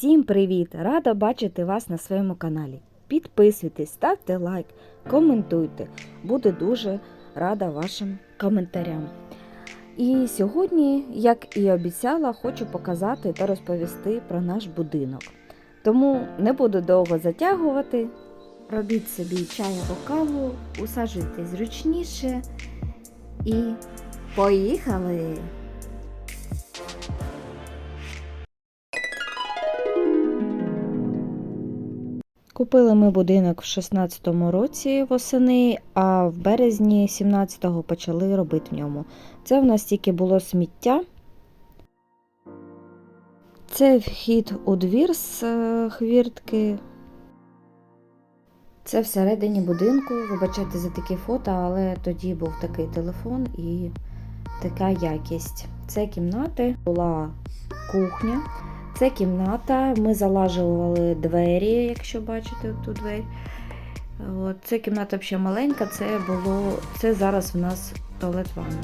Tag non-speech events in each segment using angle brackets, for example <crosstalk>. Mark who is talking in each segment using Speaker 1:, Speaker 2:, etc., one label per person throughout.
Speaker 1: Всім привіт! Рада бачити вас на своєму каналі. Підписуйтесь, ставте лайк, коментуйте. Буду дуже рада вашим коментарям. І сьогодні, як і обіцяла, хочу показати та розповісти про наш будинок. Тому не буду довго затягувати. Робіть собі чай або каву, усаджуйтесь зручніше і поїхали! Купили ми будинок в 16-му році восени, а в березні 17-го почали робити в ньому. Це в нас тільки було сміття. Це вхід у двір з е, хвіртки. Це всередині будинку. Вибачайте за такі фото, але тоді був такий телефон і така якість. Це кімнати, була кухня. Це кімната. Ми залажували двері, якщо бачите тут двері. Це кімната взагалі маленька, це було, це зараз в нас туалет ванна.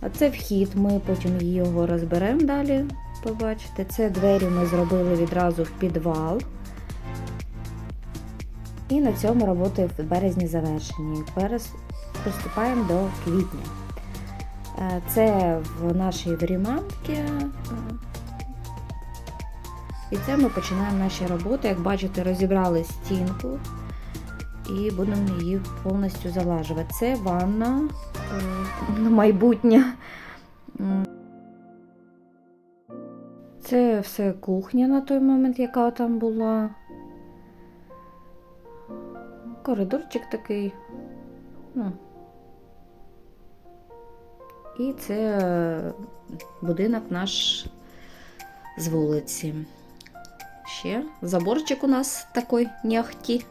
Speaker 1: А це вхід, ми потім його розберемо далі. Побачите. Це двері ми зробили відразу в підвал. І на цьому роботи в березні завершені. Приступаємо до квітня. Е, Це в нашій вріманці. І це ми починаємо наші роботи. Як бачите, розібрали стінку і будемо її повністю залажувати. Це ванна е, на майбутнє. Це все кухня на той момент, яка там була. Коридорчик такий. Ну. І це е, будинок наш з вулиці. Ще заборчик у нас такий не ахті.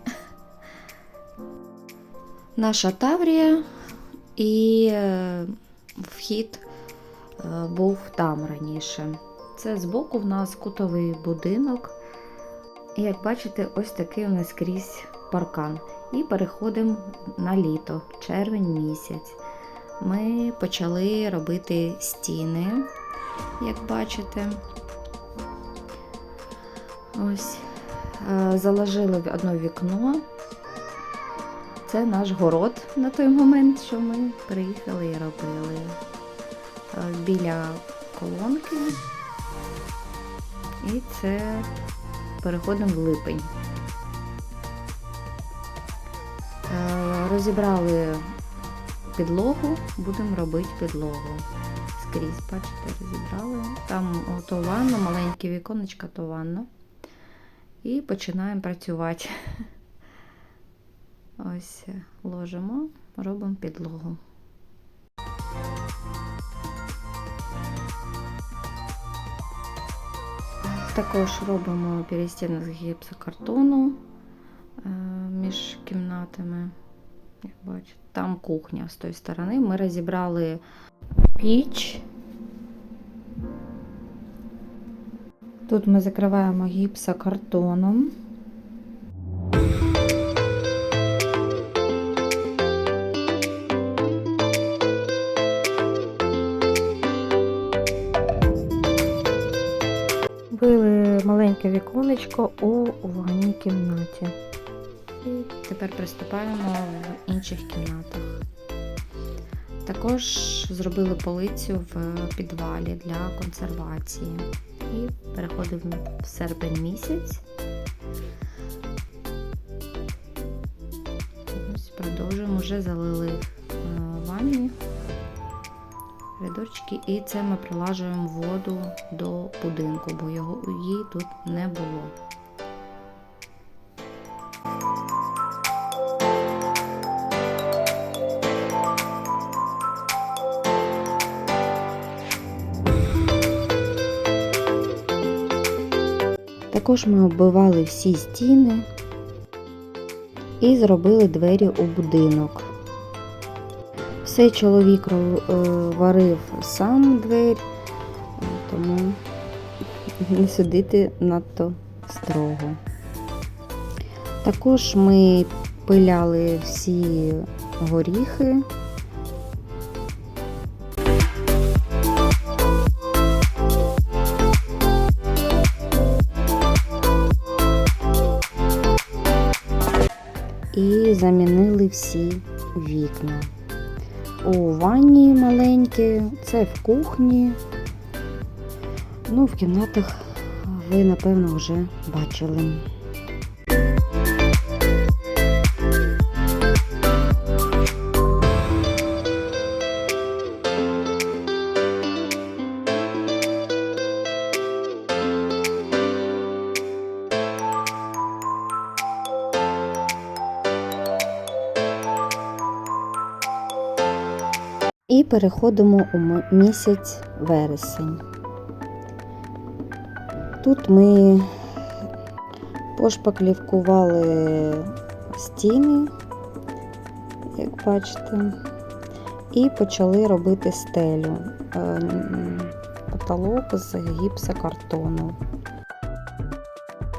Speaker 1: Наша Таврія і е, вхід е, був там раніше. Це збоку в нас кутовий будинок. І як бачите, ось такий у нас скрізь паркан. І переходимо на літо, червень місяць. Ми почали робити стіни, як бачите. Ось. Е, Заложили в одне вікно. Це наш город на той момент, що ми приїхали і робили. Е, Біля колонки. І це переходимо в липень. Е, Розібрали підлогу, будемо робити підлогу. Скрізь, бачите, розібрали. Там то ванна, маленьке віконечко, то ванна. І починаємо працювати. <laughs> Ось ложимо, робимо підлогу. Також робимо перестінок з гіпсокартону е, між кімнатами. Як бачите, там кухня з тої сторони. Ми розібрали піч. Тут ми закриваємо гіпсокартоном. Били маленьке віконечко у ванній кімнаті. Тепер приступаємо в інших кімнатах. Також зробили полицю в підвалі для консервації. І переходимо в серпень місяць. Ось продовжуємо, вже залили е, ванні, коридорчики, і це ми прилажуємо воду до будинку, бо його її тут не було. Також ми оббивали всі стіни і зробили двері у будинок. Все чоловік е, варив сам двері, тому не судити надто строго. Також ми пиляли всі горіхи. І замінили всі вікна. У ванні маленькі, це в кухні. Ну, в кімнатах ви, напевно, вже бачили. Переходимо у місяць вересень. Тут ми пошпаклівкували стіни, як бачите, і почали робити стелю, е, потолок з гіпсокартону.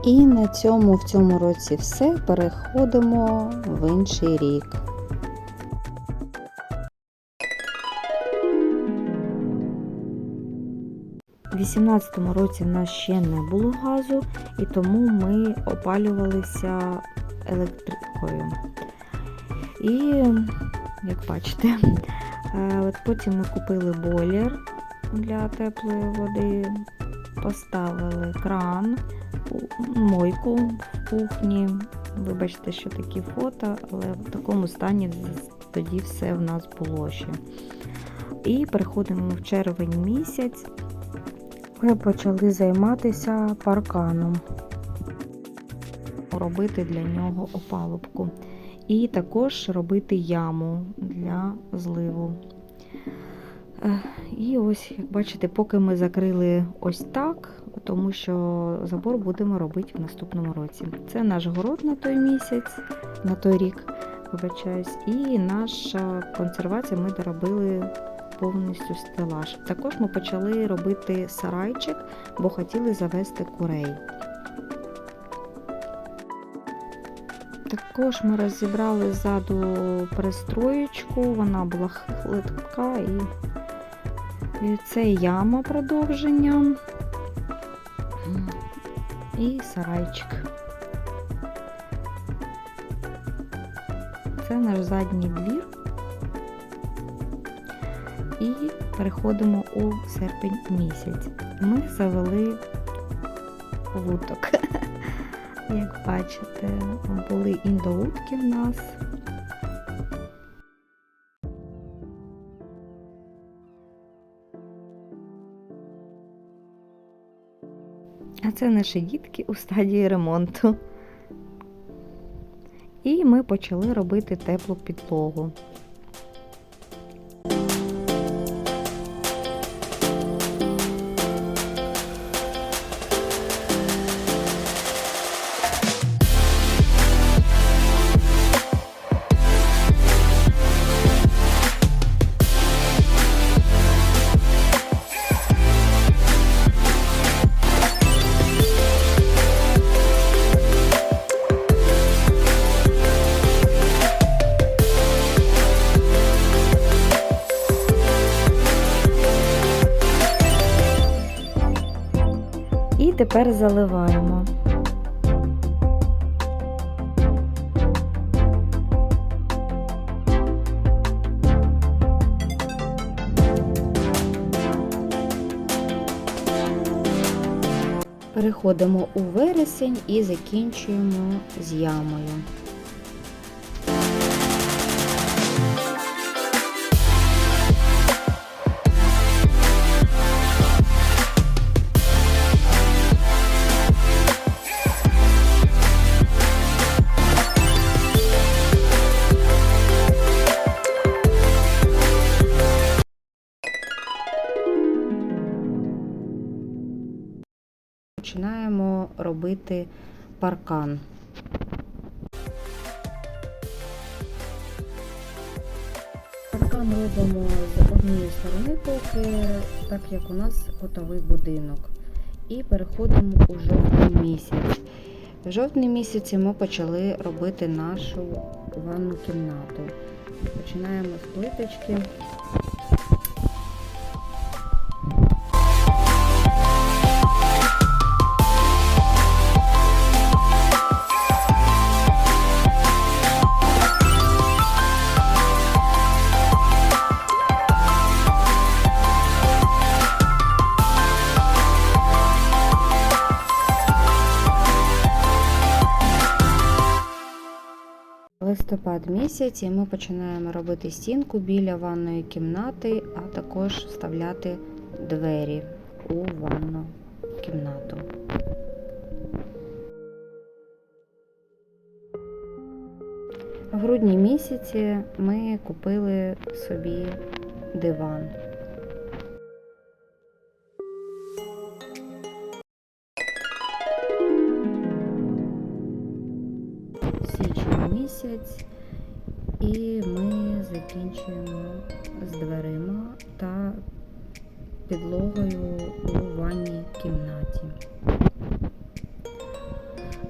Speaker 1: І на цьому в цьому році все. Переходимо в інший рік. У 18-му році в нас ще не було газу, і тому ми опалювалися електрикою. І, як бачите, е, от потім ми купили бойлер для теплої води, поставили кран, мойку в кухні. Вибачте, що такі фото, але в такому стані тоді все в нас було ще. І переходимо в червень місяць ми почали займатися парканом, робити для нього опалубку. І також робити яму для зливу. Е, І ось, як бачите, поки ми закрили ось так, тому що забор будемо робити в наступному році. Це наш город на той місяць, на той рік, вибачаюсь, і наша консервація ми доробили повністю стелаж. Також ми почали робити сарайчик, бо хотіли завести курей. Також ми розібрали ззаду пристроєчку, вона була хлитка і, і це яма продовження і сарайчик. Це наш задній двір. І переходимо у серпень місяць. Ми завели вудок. <laughs> Як бачите, були індоутки в нас. А це наші дітки у стадії ремонту. І ми почали робити теплу підлогу. Тепер заливаємо. Переходимо у вересень і закінчуємо з ямою. Робити паркан. Паркан робимо з однієї сторони поки, так як у нас готовий будинок. І переходимо у жовтий місяць. В жовтні місяці ми почали робити нашу ванну кімнату. Починаємо з плиточки. Листопад місяць і ми починаємо робити стінку біля ванної кімнати, а також вставляти двері у ванну кімнату. В грудні місяці ми купили собі диван.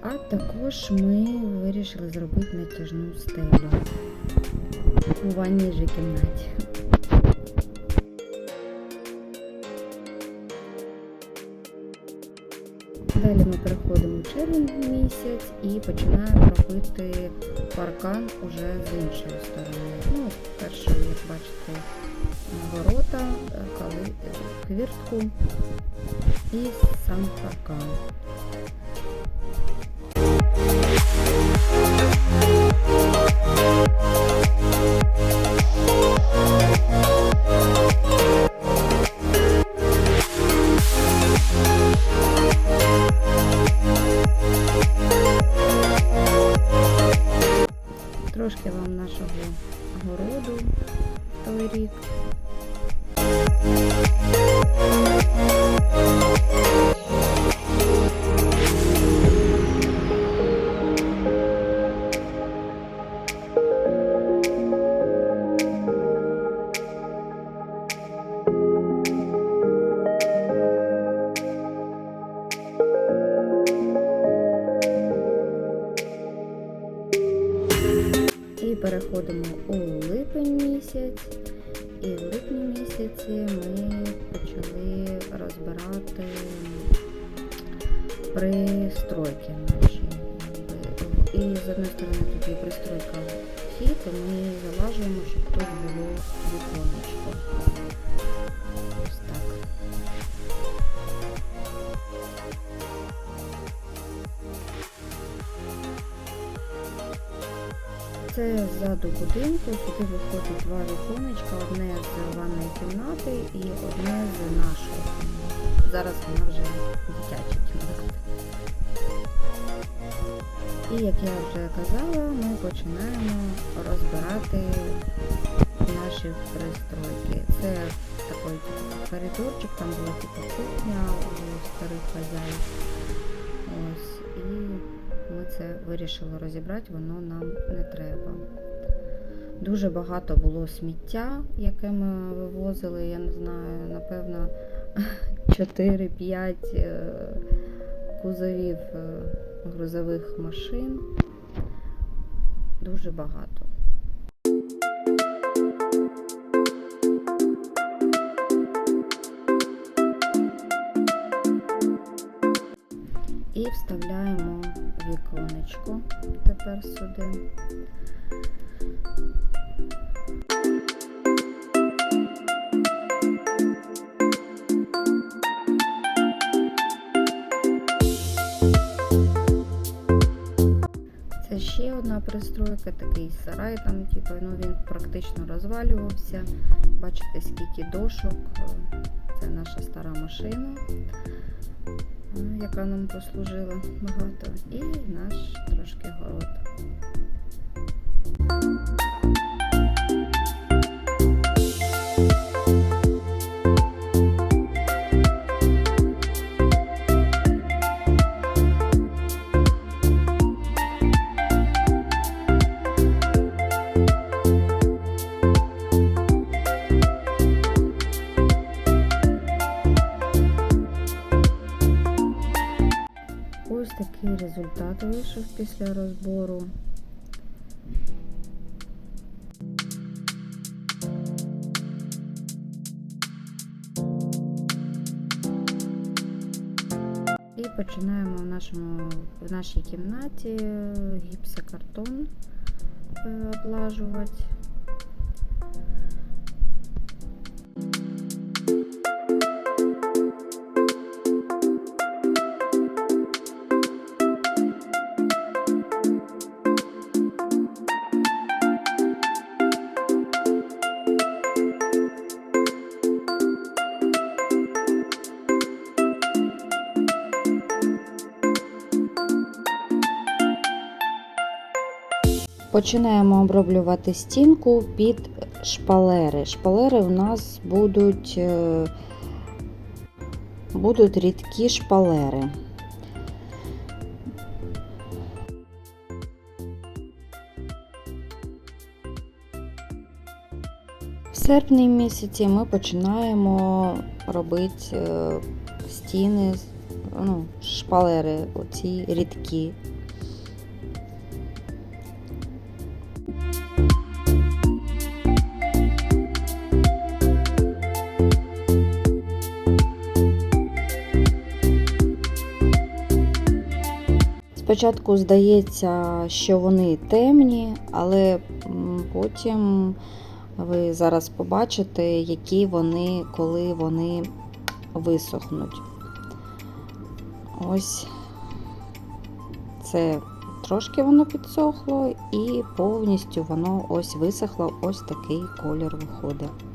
Speaker 1: А також ми вирішили зробити натяжну стелю у ванній же кімнаті. Далі ми переходимо в червень місяць і починаємо робити паркан уже з іншої сторони. Ну, перше, як бачите, ворота, е, е, хвіртку і сам паркан. Це ззаду будинку, сюди виходить два віконечка, одне з ванної кімнати і одне з нашої. Зараз вона вже дитяча кімната. І як я вже казала, ми починаємо розбирати наші пристройки. Це такий коридорчик, там була типу кухня у старих хазяїв. Ось, і ми це вирішили розібрати, воно нам не треба. Дуже багато було сміття, яке ми вивозили, я не знаю, напевно, <laughs> 4-5 е, кузовів е, грузових машин. Дуже багато. І вставляємо віконечко тепер сюди. Це ще одна пристройка, такий сарай, там, типу, ну, він практично розвалювався. Бачите, скільки дошок. Це наша стара машина, яка нам послужила багато. І наш трошки вийшов після розбору. І починаємо в, нашому, в нашій кімнаті гіпсокартон е, облажувати. Починаємо оброблювати стінку під шпалери. Шпалери у нас будуть, е, будуть рідкі шпалери. В серпні місяці ми починаємо робити е, стіни, ну, шпалери, оці рідкі. Спочатку здається, що вони темні, але потім ви зараз побачите, які вони, коли вони висохнуть. Ось це трошки воно підсохло і повністю воно ось висохло, ось такий колір виходить.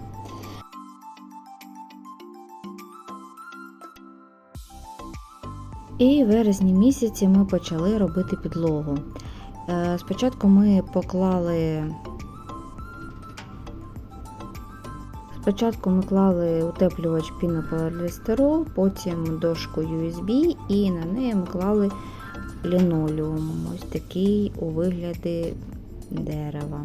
Speaker 1: І в вересні місяці ми почали робити підлогу. Е, Спочатку ми поклали. Спочатку ми клали утеплювач пінополістирол, потім дошку USB і на неї ми клали лінолеум, ось такий у вигляді дерева.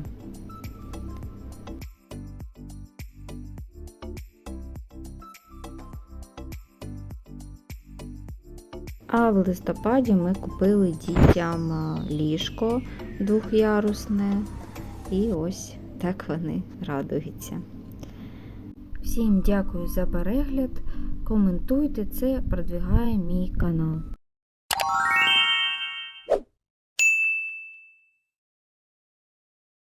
Speaker 1: А в листопаді ми купили дітям ліжко двохярусне, і ось так вони радуються. Всім дякую за перегляд. Коментуйте це, продвигає мій канал.